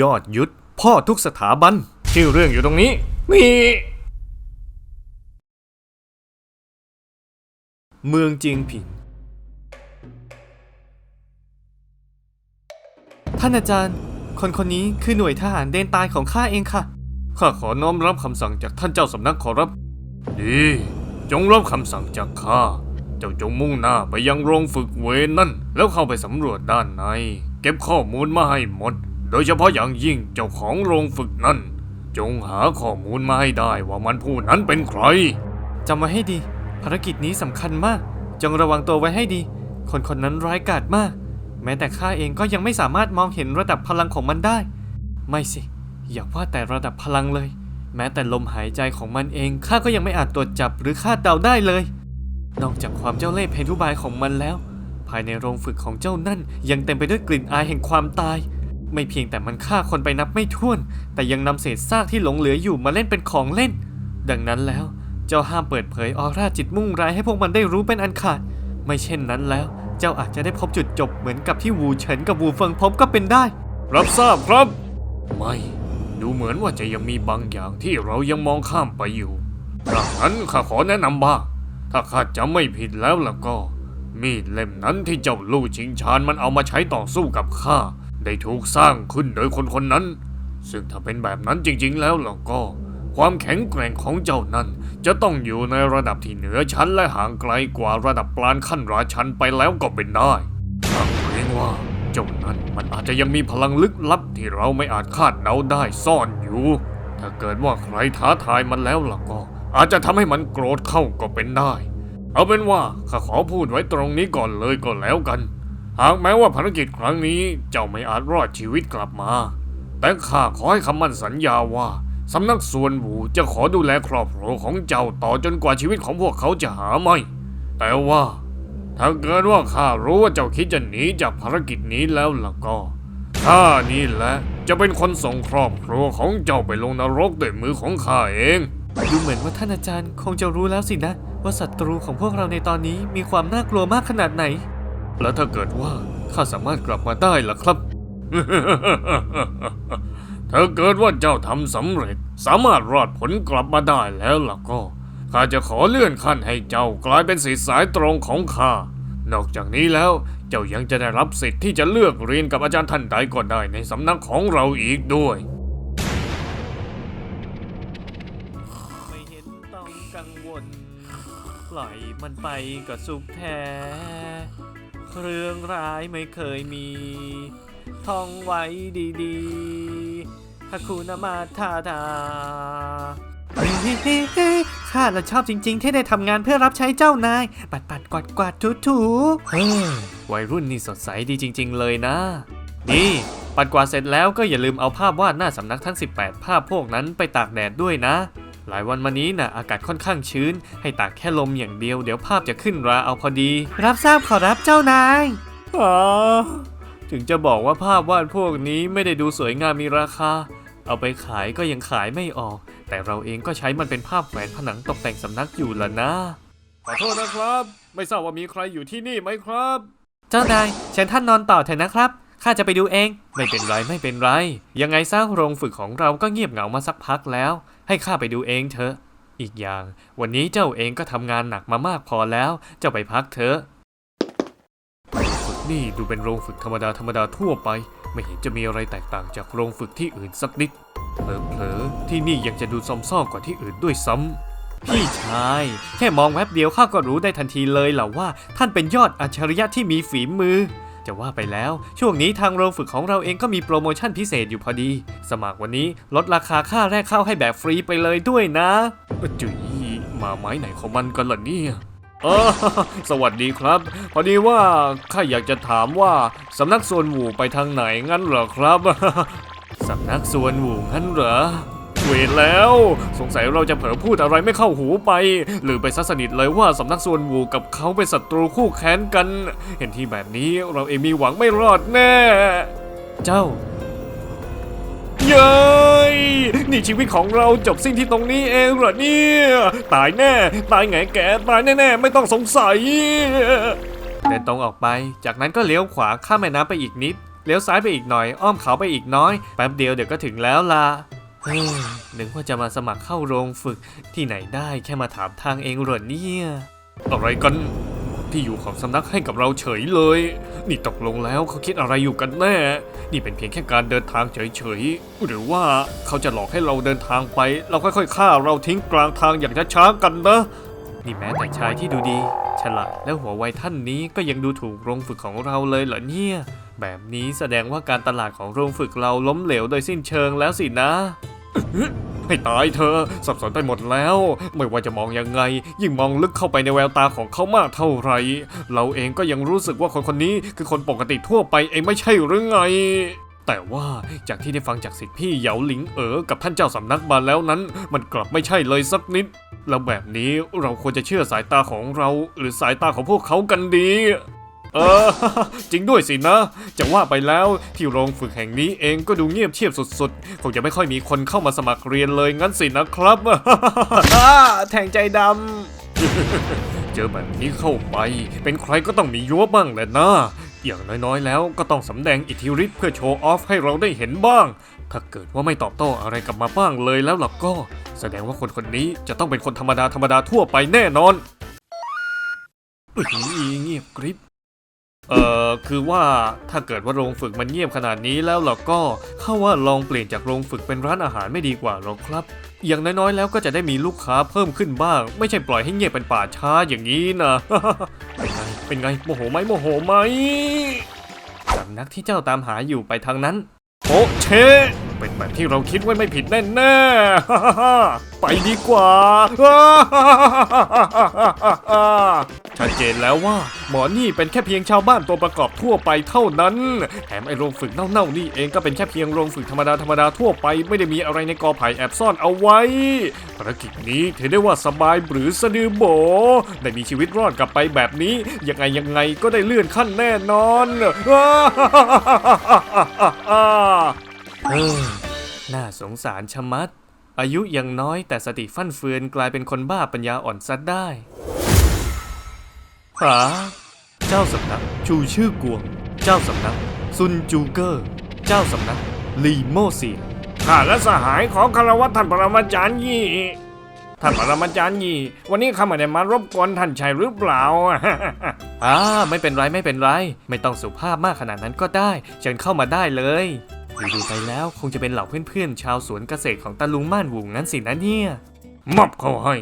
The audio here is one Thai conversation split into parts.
ยอดยุทธพ่อทุกสถาบันชื่อเรื่องอยู่ตรงนี้นี่เมืองจียงผิง ท่านอาจารย์ คนคนนี้คือหน่วยทหารเดนตายของข้าเองค่ะ ข้าขอน้อมรับคำสั่งจากท่านเจ้าสำนักขอรับ ดี จงรับคำสั่งจากข้า เจ้าจงมุ่งหน้าไปยังโรงฝึกเวรนั่น แล้วเข้าไปสำรวจด้านใน เก็บข้อมูลมาให้หมด โดยเฉพาะอย่างยิ่งเจ้าของโรงฝึกนั่น จงหาข้อมูลมาให้ได้ว่ามันผู้นั้นเป็นใคร จำไว้ให้ดี ภารกิจนี้สำคัญมาก จงระวังตัวไว้ให้ดี คนคนนั้นร้ายกาจมาก แม้แต่ข้าเองก็ยังไม่สามารถมองเห็นระดับพลังของมันได้ ไม่สิ อย่าว่าแต่ระดับพลังเลย แม้แต่ลมหายใจของมันเองข้าก็ยังไม่อาจตรวจจับหรือคาดเดาได้เลย นอกจากความเจ้าเล่ห์เพทุบายของมันแล้ว ภายในโรงฝึกของเจ้านั่นยังเต็มไปด้วยกลิ่นอายแห่งความตาย ไม่เพียงแต่มันฆ่าคนไปนับไม่ถ้วน แต่ยังนำเศษซากที่หลงเหลืออยู่มาเล่นเป็นของเล่น ดังนั้นแล้ว เจ้าห้ามเปิดเผยออร่าจิตมุ่งร้ายให้พวกมันได้รู้เป็นอันขาด ไม่เช่นนั้นแล้ว เจ้าอาจจะได้พบจุดจบเหมือนกับที่วูเฉินกับวูเฟิงพบก็เป็นได้ รับทราบครับ ไม่ ดูเหมือนว่าจะยังมีบางอย่างที่เรายังมองข้ามไปอยู่ดังนั้นข้าขอแนะนำบ้าง ถ้าข้าจำไม่ผิดแล้วล่ะก็ มีดเล่มนั้นที่เจ้าลู่ชิงชานมันเอามาใช้ต่อสู้กับข้า ได้ถูกสร้างขึ้นโดยคนคนนั้น ซึ่งถ้าเป็นแบบนั้นจริงๆแล้วล่ะก็ ความแข็งแกร่งของเจ้านั้น จะต้องอยู่ในระดับที่เหนือชั้นและห่างไกลกว่าระดับปราณขั้นราชันไปแล้วก็เป็นได้ข้าเกรงว่าเจ้านั้นมันอาจจะยังมีพลังลึกลับที่เราไม่อาจคาดเดาได้ซ่อนอยู่ ถ้าเกิดว่าใครท้าทายมันแล้วล่ะก็ อาจจะทำให้มันโกรธเข้าก็เป็นได้ เอาเป็นว่าข้าขอพูดไว้ตรงนี้ก่อนเลยก็แล้วกัน หากแม้ว่าภารกิจครั้งนี้เจ้าไม่อาจรอดชีวิตกลับมา แต่ข้าขอให้คำมั่นสัญญาว่าสำนักส่วนหวูจะขอดูแลครอบครัวของเจ้าต่อจนกว่าชีวิตของพวกเขาจะหาไม่ แต่ว่า ถ้าเกิดว่าข้ารู้ว่าเจ้าคิดจะหนีจากภารกิจนี้แล้วล่ะก็ข้านี่แหละจะเป็นคนส่งครอบครัวของเจ้าไปลงนรกด้วยมือของข้าเองดูเหมือนว่าท่านอาจารย์คงจะรู้แล้วสินะ ว่าศัตรูของพวกเราในตอนนี้มีความน่ากลัวมากขนาดไหน แล้วถ้าเกิดว่าข้าสามารถกลับมาได้ล่ะครับ ถ้าเกิดว่าเจ้าทำสำเร็จ สามารถรอดผลกลับมาได้แล้วล่ะก็ ข้าจะขอเลื่อนขั้นให้เจ้ากลายเป็นศิษย์สายตรงของข้า นอกจากนี้แล้วเจ้ายังจะได้รับสิทธิ์ที่จะเลือกเรียนกับอาจารย์ท่านใดก็ได้ในสำนักของเราอีกด้วยไม่เห็นต้องกังวลปล่อยมันไปก็สุขแท้ เรื่องร้ายไม่เคยมี ท่องไว้ดีๆฮาคุนามาทาดาเฮ้ยๆๆข้าชอบจริง ๆ ที่ได้ทำงานเพื่อรับใช้เจ้านาย ปัดปัดกวาดกวาดถูถูวัยรุ่นนี่สดใสดีจริง ๆ เลยนะนี่ปัดกวาดเสร็จแล้วก็อย่าลืมเอาภาพวาดหน้าสำนักทั้ง 18 ภาพพวกนั้นไปตากแดดด้วยนะ หลายวันมานี้น่ะอากาศค่อนข้างชื้น ให้ตากแค่ลมอย่างเดียวเดี๋ยวภาพจะขึ้นราเอาพอดี รับทราบขอรับเจ้านายอ๋อถึงจะบอกว่าภาพวาดพวกนี้ไม่ได้ดูสวยงามมีราคา เอาไปขายก็ยังขายไม่ออก แต่เราเองก็ใช้มันเป็นภาพแขวนผนังตกแต่งสำนักอยู่ล่ะนะขอโทษนะครับ ไม่ทราบว่ามีใครอยู่ที่นี่ไหมครับ เจ้านายเชิญท่านนอนต่อเถอะนะครับ ข้าจะไปดูเอง ไม่เป็นไรไม่เป็นไร ยังไงซะโรงฝึกของเราก็เงียบเหงามาสักพักแล้ว ให้ข้าไปดูเองเถอะ อีกอย่าง วันนี้เจ้าเองก็ทำงานหนักมามากพอแล้ว เจ้าไปพักเถอะฝึกนี่ดูเป็นโรงฝึกธรรมดาธรรมดาทั่วไป ไม่เห็นจะมีอะไรแตกต่างจากโรงฝึกที่อื่นสักนิดเผลอๆที่นี่ยังจะดูซอมซ่อกว่าที่อื่นด้วยซ้ำพี่ชาย แค่มองแวบเดียวข้าก็รู้ได้ทันทีเลยแหละว่า ท่านเป็นยอดอัจฉริยะที่มีฝีมือ จะว่าไปแล้ว ช่วงนี้ทางโรงฝึกของเราเองก็มีโปรโมชั่นพิเศษอยู่พอดี สมัครวันนี้ลดราคาค่าแรกเข้าให้แบบฟรีไปเลยด้วยนะจุ๋ยมาไม้ไหนของมันกันล่ะเนี่ยออสวัสดีครับ พอดีว่าข้าอยากจะถามว่าสำนักส่วนหมู่ไปทางไหนงั้นเหรอครับ สำนักส่วนหมู่งั้นเหรอ เวรแล้ว สงสัยเราจะเผลอพูดอะไรไม่เข้าหูไป หรือไปซะสนิทเลยว่าสำนักส่วนวูกับเขาเป็นศัตรูคู่แค้นกัน เห็นที่แบบนี้เราเองมีหวังไม่รอดแน่ เจ้าเย้ยนี่ชีวิตของเราจบสิ้นที่ตรงนี้เองเหรอเนี่ย ตายแน่ ตายไงแกตายแน่ๆ ไม่ต้องสงสัย เดินตรงออกไป จากนั้นก็เลี้ยวขวาข้ามแม่น้ำไปอีกนิด เลี้ยวซ้ายไปอีกหน่อย อ้อมเขาไปอีกน้อย แป๊บเดียวเดี๋ยวก็ถึงแล้วล่ะ นึกว่าจะมาสมัครเข้าโรงฝึกที่ไหนได้แค่มาถามทางเองเหรอเนี่ยอะไรกันที่อยู่ของสำนักให้กับเราเฉยเลย นี่ตกลงแล้วเขาคิดอะไรอยู่กันแน่ นี่เป็นเพียงแค่การเดินทางเฉยๆ หรือว่าเขาจะหลอกให้เราเดินทางไป เราค่อยๆฆ่าเราทิ้งกลางทางอย่างช้าๆกันนะ นี่แม้แต่ชายที่ดูดี ฉลาดและหัวไวท่านนี้ก็ยังดูถูกโรงฝึกของเราเลยเหรอเนี่ย แบบนี้แสดงว่าการตลาดของโรงฝึกเราล้มเหลวโดยสิ้นเชิงแล้วสินะ ให้ตายเธอสับสนไปหมดแล้ว ไม่ว่าจะมองยังไง ยิ่งมองลึกเข้าไปในแววตาของเขามากเท่าไหร่ เราเองก็ยังรู้สึกว่าคนคนนี้คือคนปกติทั่วไปเองไม่ใช่หรือไง แต่ว่าจากที่ได้ฟังจากสิทธิพี่เหยาหลิงเอ๋อกับท่านเจ้าสำนักมาแล้วนั้น มันกลับไม่ใช่เลยสักนิด แล้วแบบนี้เราควรจะเชื่อสายตาของเรา หรือสายตาของพวกเขากันดี เออ จริงด้วยสินะ จะว่าไปแล้วที่โรงฝึกแห่งนี้เองก็ดูเงียบเชียบสุดๆ คงจะไม่ค่อยมีคนเข้ามาสมัครเรียนเลยงั้นสินะครับแทงใจดำ เจอแบบนี้เข้าไป เป็นใครก็ต้องมียัวบ้างแหละนะอย่างน้อยๆ แล้วก็ต้องสำแดงอิทธิฤทธิ์เพื่อโชว์ออฟให้เราได้เห็นบ้าง ถ้าเกิดว่าไม่ตอบโต้อะไรกลับมาบ้างเลยแล้วล่ะก็ แสดงว่าคนคนนี้จะต้องเป็นคนธรรมดาธรรมดาทั่วไปแน่นอนอุ๊ยเงียบกริบ เอ่อคือว่าถ้าเกิดว่าโรงฝึกมันเงียบขนาดนี้แล้วเราก็เข้าว่าลองเปลี่ยนจากโรงฝึกเป็นร้านอาหารไม่ดีกว่าหรอครับ อย่างน้อยๆแล้วก็จะได้มีลูกค้าเพิ่มขึ้นบ้าง ไม่ใช่ปล่อยให้เงียบเป็นป่าช้าอย่างนี้นะเป็นไงเป็นไงโมโหไหมโมโหไหมสำนักที่เจ้าตามหาอยู่ไปทางนั้นโอเช เป็นแบบที่เราคิดไว้ไม่ผิดแน่ๆไปดีกว่า ชัดเจนแล้วว่า หมอนี่เป็นแค่เพียงชาวบ้านตัวประกอบทั่วไปเท่านั้น แถมไอโรงฝึกเน่าๆนี่เองก็เป็นแค่เพียงโรงฝึกธรรมดาธรรมดาทั่วไปไม่ได้มีอะไรในกอไผ่แอบซ่อนเอาไว้ ภารกิจนี้ถือได้ว่าสบายหรือสะดือโบได้มีชีวิตรอดกลับไปแบบนี้ ยังไงยังไงก็ได้เลื่อนขั้นแน่นอน เออน่าสงสารชะมัด อายุยังน้อยแต่สติฟั่นเฟือนกลายเป็นคนบ้าปัญญาอ่อนซัดได้หาเจ้าสำนักชูชื่อกวง เจ้าสำนัก ซุนจูเกอร์ เจ้าสำนัก ลีโมเซียข้าและสหายของคารวะท่านปรมาจารย์ยี่ ท่านปรมาจารย์ยี่ วันนี้ข้าไม่ได้มารบกวนท่านใช่หรือเปล่า อ่าไม่เป็นไรไม่เป็นไร ไม่ต้องสุภาพมากขนาดนั้นก็ได้เชิญเข้ามาได้เลย ดูๆไปแล้วคงจะเป็นเหล่าเพื่อนๆ ชาวสวนเกษตรของตาลุงม่านวูงั้นสินะเนี่ยมอบเขาให้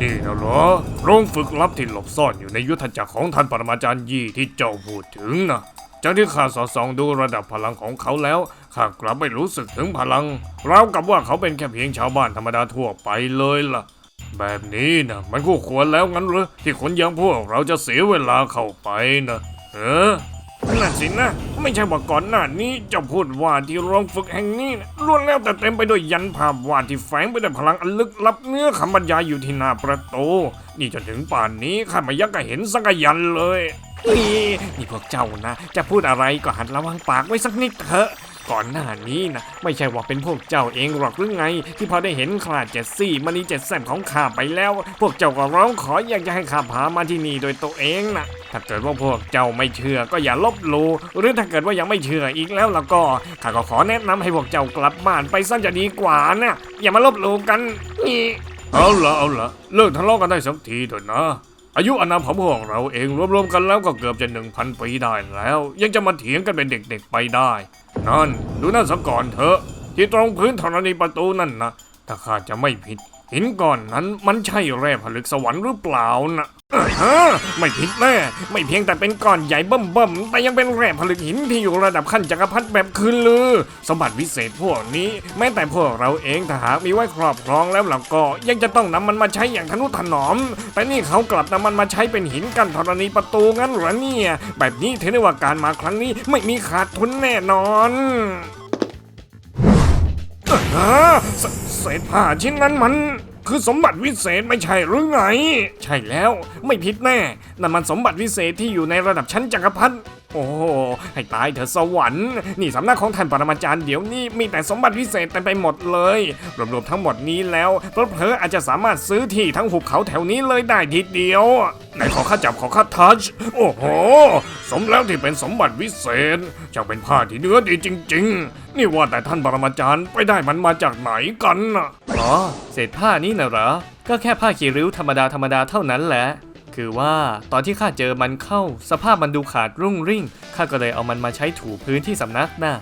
นี่นะเหรอโรงฝึกลับที่หลบซ่อนอยู่ในยุทธจักรของท่านปรมาจารย์ยี่ที่เจ้าพูดถึงนะจากที่ข้าสอดส่องดูระดับพลังของเขาแล้วข้ากลับไม่รู้สึกถึงพลังราวกับว่าเขาเป็นแค่เพียงชาวบ้านธรรมดาทั่วไปเลยล่ะ แบบนี้นะมันคู่ควรแล้วงั้นหรือที่คนย่างพวกเราจะเสียเวลาเข้าไปนะเออ นั่นสินะ ไม่ใช่ว่าก่อนหน้านี้เจะพูดว่าที่โรงฝึกแห่งนี้ล้วนแล้วแต่เต็มไปด้วยยันภาพวาดที่แฝงไปด้วยพลังอันลึกลับเนื้อคำบรรยายอยู่ที่หน้าประตูนี่จนถึงป่านนี้ข้าไม่ยักก็เห็นสักยันเลยนี่นี่พวกเจ้านะ จะพูดอะไรก็หัดระวังปากไว้สักนิดเถอะ ก่อนหน้านี้นะไม่ใช่ว่าเป็นพวกเจ้าเองหรอกหรือไง ที่พอได้เห็นคลาดเจ็ดซี่มณีเจ็ดแสบของข้าไปแล้ว พวกเจ้าก็ร้องขออยากจะให้ข้าพามาที่นี่โดยตัวเองนะถ้าเกิดว่าพวกเจ้าไม่เชื่อก็อย่าลบหลู่หรือถ้าเกิดว่ายังไม่เชื่ออีกแล้วแล้วก็ข้าก็ขอแนะนำให้พวกเจ้ากลับบ้านไปซะจะดีกว่านะอย่ามาลบหลู่กันนี่เอาละเอาละเลิกทะเลาะกันได้สักทีเถอะนะ อายุอานามของพวกเราเองรวมๆกันแล้วก็เกือบจะหนึ่งพันปีได้แล้ว ยังจะมาเถียงกันเป็นเด็กๆไปได้ นั่นดูนั่นสะก่อนเถอะ ที่ตรงพื้นธรณีประตูนั่นนะถ้าข้าจะไม่ผิดหินก่อนนั้นมันใช่แร่ผลึกสวรรค์หรือเปล่านะ ฮะไม่ผิดแน่ไม่เพียงแต่เป็นก้อนใหญ่เบิ่มๆแต่ยังเป็นแร่ผลึกหินที่อยู่ระดับขั้นจักรพรรดิแบบคืนลือ สมบัติวิเศษพวกนี้ แม้แต่พวกเราเองถ้าหากมีไว้ครอบครองแล้วเราก็ยังจะต้องนำมันมาใช้อย่างทนุถนอม แต่นี่เขากลับนำมันมาใช้เป็นหินกันธรณีประตูงั้นหรอเนี่ยแบบนี้ถือได้ว่าการมาครั้งนี้ไม่มีขาดทุนแน่นอนฮะเศษผ้าชิ้นนั้นมัน คือสมบัติวิเศษไม่ใช่หรือไง ใช่แล้วไม่ผิดแน่นั่นมันสมบัติวิเศษที่อยู่ในระดับชั้นจักรพรรดิโอ้ให้ตายเถอะสวรรค์นี่สำนักของท่านปรมาจารย์เดี๋ยวนี้มีแต่สมบัติพิเศษเต็มไปหมดเลย รวมๆทั้งหมดนี้แล้วเพลอๆอาจจะสามารถซื้อที่ทั้งหุบเขาแถวนี้เลยได้ทีเดียวไหนขอข้าจับขอข้าทัชโอ้โห สมแล้วที่เป็นสมบัติวิเศษช่างเป็นผ้าที่เนื้อดีจริง ๆ นี่ว่าแต่ท่านปรมาจารย์ไปได้มันมาจากไหนกันอ๋อเศษผ้านี่นะเหรอก็แค่ผ้าขีริ้วธรรมดาธรรมดาเท่านั้นแหละ คือว่า ตอนที่ข้าเจอมันเข้า สภาพมันดูขาดรุ่งริ่งข้าก็เลยเอามันมาใช้ถูพื้นที่สำนักน่ะ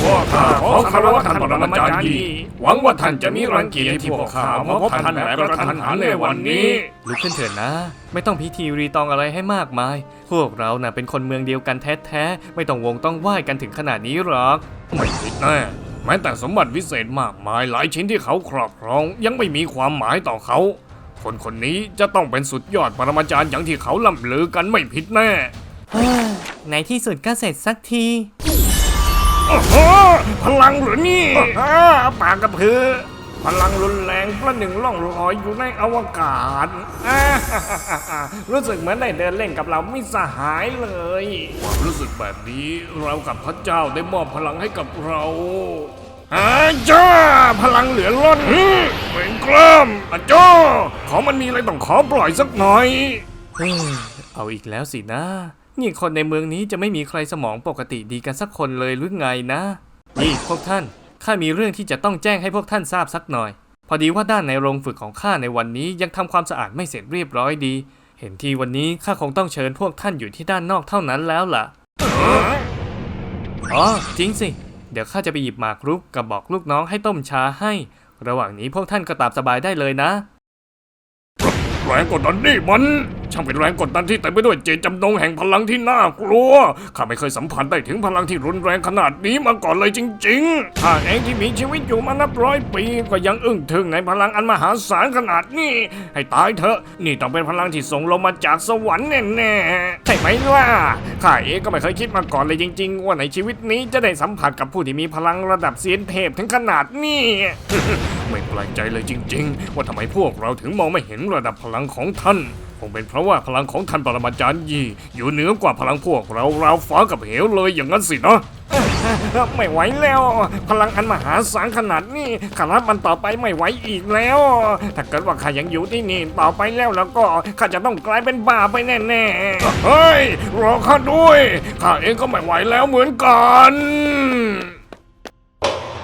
พวกข้าขอคารวะท่านปรมาจารย์ยีหวังว่าท่านจะมีรังเกียจที่พวกข้ามาพบท่านแบบกระทันหันในวันนี้ลุกขึ้นเถิดนะ ไม่ต้องพิธีรีตองอะไรให้มากมาย พวกเราน่ะเป็นคนเมืองเดียวกันแท้ๆไม่ต้องวงต้องไหว้กันถึงขนาดนี้หรอก ไม่ผิดแน่ แม้แต่สมบัติวิเศษมากมายหลายชิ้นที่เขาครอบครองยังไม่มีความหมายต่อเขา คนคนนี้จะต้องเป็นสุดยอดปรมาจารย์อย่างที่เขาล่ำลือกันไม่ผิดแน่ในที่สุดก็เสร็จสักทีโอ้โหพลังเหรือนี่อ้าปากกระพือ พลังรุนแรงประหนึ่งล่องลอยอยู่ในอวกาศ รู้สึกเหมือนได้เดินเล่นกับเราไม่สหายเลยความรู้สึกแบบนี้เรากับพระเจ้าได้มอบพลังให้กับเราอาจ้าพลังเหลือล้นเป็นกล้ามอาจ้าขอมันมีอะไรต้องขอปล่อยสักหน่อยเฮ้ยเอาอีกแล้วสินะ นี่คนในเมืองนี้จะไม่มีใครสมองปกติดีกันสักคนเลยหรือไงนะ นี่พวกท่าน ข้ามีเรื่องที่จะต้องแจ้งให้พวกท่านทราบสักหน่อย พอดีว่าด้านในโรงฝึกของข้าในวันนี้ยังทำความสะอาดไม่เสร็จเรียบร้อยดี เห็นทีวันนี้ข้าคงต้องเชิญพวกท่านอยู่ที่ด้านนอกเท่านั้นแล้วล่ะ อ๋อจริงสิ เดี๋ยวข้าจะไปหยิบหมากรุกกับบอกลูกน้องให้ต้มชาให้ ระหว่างนี้พวกท่านก็ตามสบายได้เลยนะ แรงกดดันนี่มัน ช่างเป็นแรงกดดันที่เต็มไปด้วยเจตจำนงแห่งพลังที่น่ากลัว ข้าไม่เคยสัมผัสได้ถึงพลังที่รุนแรงขนาดนี้มาก่อนเลยจริงๆข้าเองที่มีชีวิตอยู่มานับร้อยปี ก็ยังอึ้งทึ่งในพลังอันมหาศาลขนาดนี้ ให้ตายเถอะ นี่ต้องเป็นพลังที่ส่งลงมาจากสวรรค์แน่ๆใช่ไหมล่ะ ข้าเองก็ไม่เคยคิดมาก่อนเลยจริง ๆ ว่าในชีวิตนี้จะได้สัมผัสกับผู้ที่มีพลังระดับเซียนเทพถึงขนาดนี้ไม่แปลกใจเลยจริง ๆ ว่าทำไมพวกเราถึงมองไม่เห็นระดับพลังของท่าน คงเป็นเพราะว่าพลังของท่านปรมาจารย์ยีอยู่เหนือกว่าพลังพวกเราราวฟ้ากับเหวเลยอย่างนั้นสินะไม่ไหวแล้ว พลังอันมหาศาลขนาดนี้ข้ารับมันต่อไปไม่ไหวอีกแล้ว ถ้าเกิดว่าข้ายังอยู่ที่นี่ต่อไปแล้วแล้วก็ข้าจะต้องกลายเป็นบ้าไปแน่ๆเฮ้ยรอข้าด้วยข้าเองก็ไม่ไหวแล้วเหมือนกัน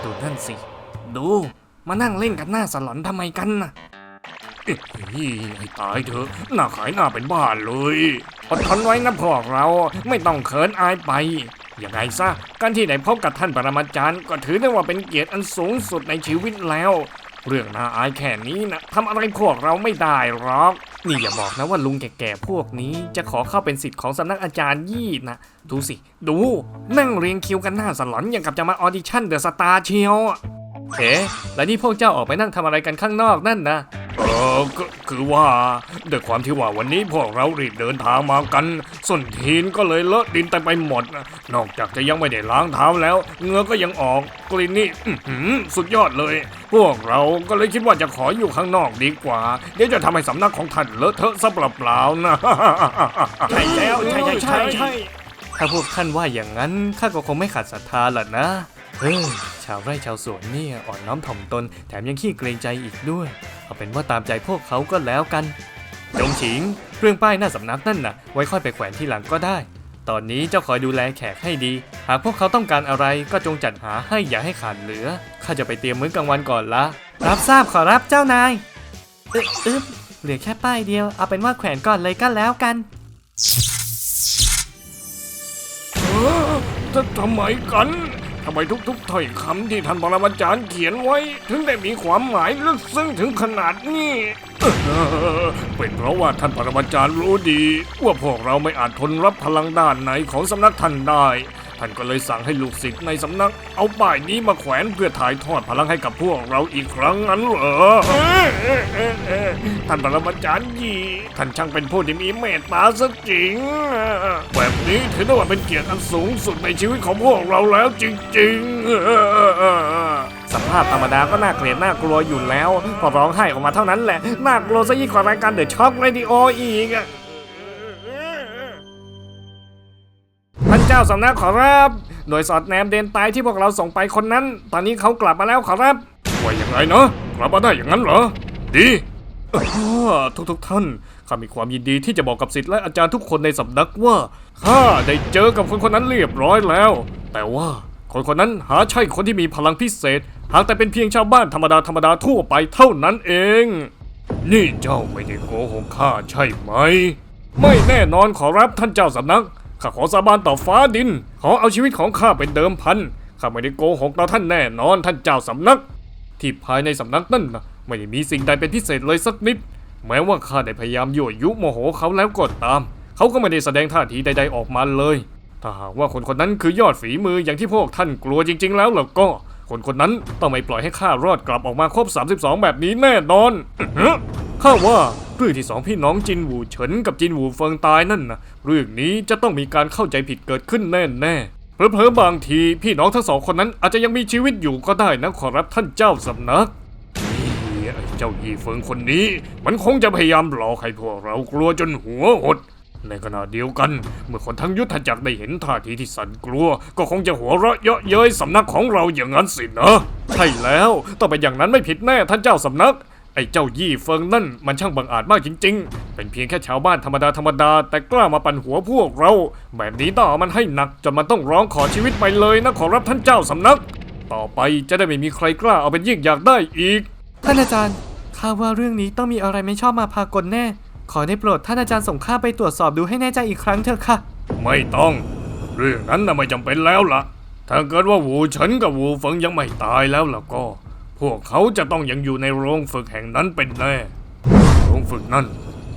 ดูนั่นสิ ดู มานั่งเล่นกันหน้าสลอนทำไมกันน่ะ เอ้ตายเถอะหน้าขายหน้าเป็นบ้านเลยอดทนไว้นะพวกเราไม่ต้องเขินอายไปยังไงซะการที่ได้พบกับท่านปรมาจารย์ ก็ถือได้ว่าเป็นเกียรติอันสูงสุดในชีวิตแล้ว เรื่องน่าอายแค่นี้นะทำอะไรพวกเราไม่ได้หรอกนี่อย่าบอกนะว่าลุงแก่ๆพวกนี้ จะขอเข้าเป็นสิทธิ์ของสำนักอาจารย์ยี่นะดูสิ ดูนั่งเรียงคิวกันหน้าสลอนอย่างกับจะมาออดิชั่นเดอะสตาร์เชียวเฮ้แล้วนี่พวกเจ้าออกไปนั่งทำอะไรกันข้างนอกนั่นนะ เออก็คือว่าด้วยความที่ว่าวันนี้พวกเรารีบเดินทางมากันส้นทีนก็เลยเลอะดินเต็มไปหมด นอกจากจะยังไม่ได้ล้างเท้าแล้วเงือก็ยังออกกลิ่นนี่สุดยอดเลย พวกเราก็เลยคิดว่าจะขออยู่ข้างนอกดีกว่า เดี๋ยวจะทำให้สำนักของท่านเลอะเทอะซะเปล่าๆนะใช่แล้วใช่ใช่ใช่ใช่ถ้าพวกท่านว่าอย่างนั้นข้าก็คงไม่ขัดศรัทธาหรอกนะ เฮ้ยชาวไร่ชาวสวนเนี่ยอ่อนน้อมถ่อมตน แถมยังขี้เกรงใจอีกด้วย เอาเป็นว่าตามใจพวกเขาก็แล้วกัน จงฉิงเครื่องป้ายหน้าสำนักนั่นน่ะ ไว้ค่อยไปแขวนที่หลังก็ได้ ตอนนี้เจ้าคอยดูแลแขกให้ดี หากพวกเขาต้องการอะไรก็จงจัดหาให้อย่าให้ขาดเหลือ ข้าจะไปเตรียมมื้อกลางวันก่อนละ รับทราบขอรับเจ้านายอึ๊บอึ๊บเหลือแค่ป้ายเดียว เอาเป็นว่าแขวนก่อนเลยก็แล้วกันเออทำไมกัน ทำไมทุกๆถ้อยคำที่ท่านปรมาจารย์เขียนไว้ ถึงได้มีความหมายลึกซึ้งถึงขนาดนี้เป็นเพราะว่าท่านปรมาจารย์รู้ดี ว่าพวกเราไม่อาจทนรับพลังด้านไหนของสำนักท่านได้ ท่านก็เลยสั่งให้ลูกศิษย์ในสำนัก เอาป้ายนี้มาแขวนเพื่อถ่ายทอดพลังให้กับพวกเราอีกครั้งนั้นเหรอเออเออเออเออท่านปรมาจารย์ยีท่านช่างเป็นผู้ที่มีเมตตาซะจริง แบบนี้ถือได้ว่าเป็นเกียรติอันสูงสุดในชีวิตของพวกเราแล้วจริงๆสภาพธรรมดาก็น่าเกลียดน่ากลัวอยู่แล้ว พอร้องไห้ออกมาเท่านั้นแหละ น่ากลัวซะยิ่งกว่ารายการเดอะช็อคเรดิโออีก จ้าสำนักขอรับหน่วยสอดแนมเดนตายที่พวกเราส่งไปคนนั้น ตอนนี้เขากลับมาแล้วขอรับว่าอย่างไรเนาะกลับมาได้อย่างนั้นเหรอ ดีทุกทุกท่านข้ามีความยินดีที่จะบอกกับศิษย์และอาจารย์ทุกคนในสำนักว่าข้าได้เจอกับคนคนนั้นเรียบร้อยแล้ว แต่ว่าคนคนนั้นหาใช่คนที่มีพลังพิเศษ หากแต่เป็นเพียงชาวบ้านธรรมดาธรรมดาทั่วไปเท่านั้นเอง นี่เจ้าไม่ได้โกหกข้าใช่ไหม ไม่แน่นอนขอรับท่านเจ้าสำนัก ข้าขอสาบานต่อฟ้าดิน ขอเอาชีวิตของข้าเป็นเดิมพัน ข้าไม่ได้โกหกต่อท่านแน่นอนท่านเจ้าสำนัก ที่ภายในสำนักนั่นนะไม่ได้มีสิ่งใดเป็นพิเศษเลยสักนิด แม้ว่าข้าได้พยายามยั่วยุโมโหเขาแล้วก็ตาม เขาก็ไม่ได้แสดงท่าทีใด ๆออกมาเลย ถ้าหากว่าคนคนนั้นคือยอดฝีมืออย่างที่พวกท่านกลัวจริง ๆ แล้วล่ะก็ คนคนนั้นต้องไม่ปล่อยให้ข้ารอดกลับออกมาครบ 32 แบบนี้แน่นอนข้าว่าเรื่องที่สองพี่น้องจินหูเฉินกับจินหูเฟิงตายนั่นนะเรื่องนี้จะต้องมีการเข้าใจผิดเกิดขึ้นแน่ๆเพลอๆบางทีพี่น้องทั้งสองคนนั้นอาจจะยังมีชีวิตอยู่ก็ได้นะขอรับท่านเจ้าสำนักไอ้เจ้ายีเฟิงคนนี้ มันคงจะพยายามหลอกให้พวกเรากลัวจนหัวหด ในขณะเดียวกัน เมื่อคนทั้งยุทธจักรได้เห็นท่าทีที่สั่นกลัว ก็คงจะหัวเราะเยาะเย้ยสำนักของเราอย่างนั้นสินะใช่แล้วต้องเป็นอย่างนั้นไม่ผิดแน่ท่านเจ้าสำนักไอ้เจ้ายี่เฟิงนั่นมันช่างบังอาจมากจริง ๆ เป็นเพียงแค่ชาวบ้านธรรมดาธรรมดา แต่กล้ามาปั่นหัวพวกเรา แบบนี้ต้องมันให้หนักจนมันต้องร้องขอชีวิตไปเลยนะขอรับท่านเจ้าสำนัก ต่อไปจะได้ไม่มีใครกล้าเอาเป็นยิ่งอยากได้อีก ท่านอาจารย์ข้าว่าเรื่องนี้ต้องมีอะไรไม่ชอบมาพากลแน่ ขอได้โปรดท่านอาจารย์ส่งข้าไปตรวจสอบดูให้แน่ใจอีกครั้งเถอะค่ะ ไม่ต้อง เรื่องนั้นน่ะไม่จำเป็นแล้วล่ะ ถ้าเกิดว่าหูเฉินกับหูเฟิงยังไม่ตายแล้วล่ะก็ พวกเขาจะต้องยังอยู่ในโรงฝึกแห่งนั้นเป็นแน่ โรงฝึกนั้น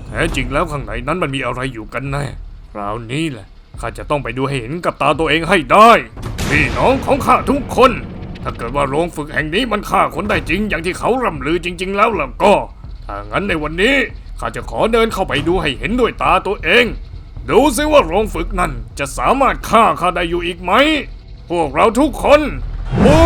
แท้จริงแล้วข้างในนั้นมันมีอะไรอยู่กันแน่คราวนี้แหละข้าจะต้องไปดูให้เห็นกับตาตัวเองให้ได้ พี่น้องของข้าทุกคน ถ้าเกิดว่าโรงฝึกแห่งนี้มันฆ่าคนได้จริง อย่างที่เขาร่ำลือจริง ๆ แล้วล่ะก็ถ้างั้นในวันนี้ ข้าจะขอเดินเข้าไปดูให้เห็นด้วยตาตัวเอง ดูซิว่าโรงฝึกนั่นจะสามารถฆ่าข้าได้อยู่อีกไหม พวกเราทุกคนโอ้